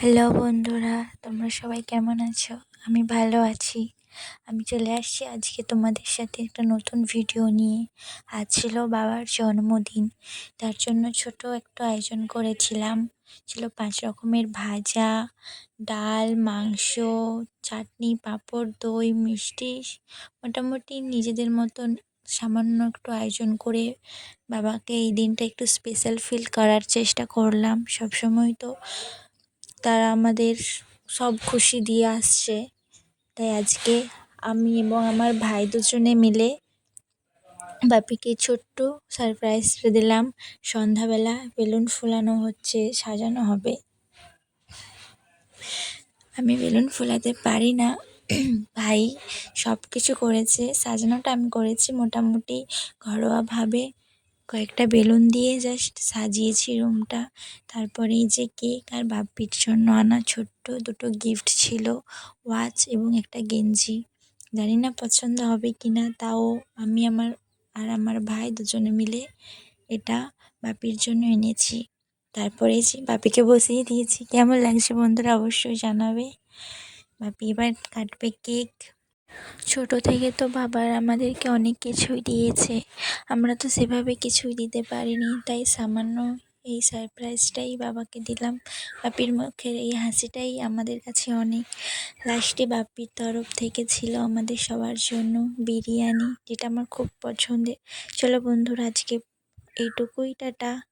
Hello বন্ধুরা, তোমরা সবাই কেমন আছো? আমি ভালো আছি। আমি চলে আসছি আজকে তোমাদের সাথে একটা নতুন ভিডিও নিয়ে। আজ ছিল বাবার জন্মদিন, তার জন্য ছোট একটা আয়োজন করেছিলাম। ছিল পাঁচ রকমের ভাজা, ডাল, মাংস, চাটনি, পাঁপড়, দই, মিষ্টি, মোটামুটি নিজেদের মতন সামান্য একটু আয়োজন করে বাবাকে এই দিনটা একটু স্পেশাল ফিল করার চেষ্টা করলাম। সবসময় তো তারা আমাদের সব খুশি দিয়ে আসছে। তাই আজকে আমি এবং আমার ভাই দুজনে মিলে বাপিকে ছোট্ট সারপ্রাইজ দিলাম। সন্ধ্যাবেলা বেলুন ফোলানো হচ্ছে, সাজানো হবে। আমি বেলুন ফোলাতে পারি না। ভাই সব কিছু করেছে, সাজানোটা আমি করেছি মোটামুটি ঘরোয়াভাবে। কয়েকটা বেলুন দিয়ে জাস্ট সাজিয়েছি রুমটা তারপরে এই যে কেক আর বাপ্পির জন্য আনা ছোট্ট দুটো গিফট ছিল ওয়াচ এবং একটা গেঞ্জি। জানি না পছন্দ হবে কি না তাও আমি আমার আর আমার ভাই দুজনে মিলে এটা বাপির জন্য এনেছি। তারপরে যে বাপিকে বসিয়ে দিয়েছি। কেমন লাগছে বন্ধুরা অবশ্যই জানাবে। বাপি এবার কাটবে কেক ছোট থেকে তো বাবার আমাদেরকে অনেক কিছুই দিয়েছে। আমরা তো সেভাবে কিছুই দিতে পারিনি, তাই সামান্য এই সারপ্রাইজটাই বাবাকে দিলাম। বাপির মুখের এই হাসিটাই আমাদের কাছে অনেক। লাস্টে বাপির তরফ থেকে ছিল আমাদের সবার জন্য বিরিয়ানি, যেটা আমার খুব পছন্দের। চলো বন্ধুরা, আজকে এইটুকুই, টাটা।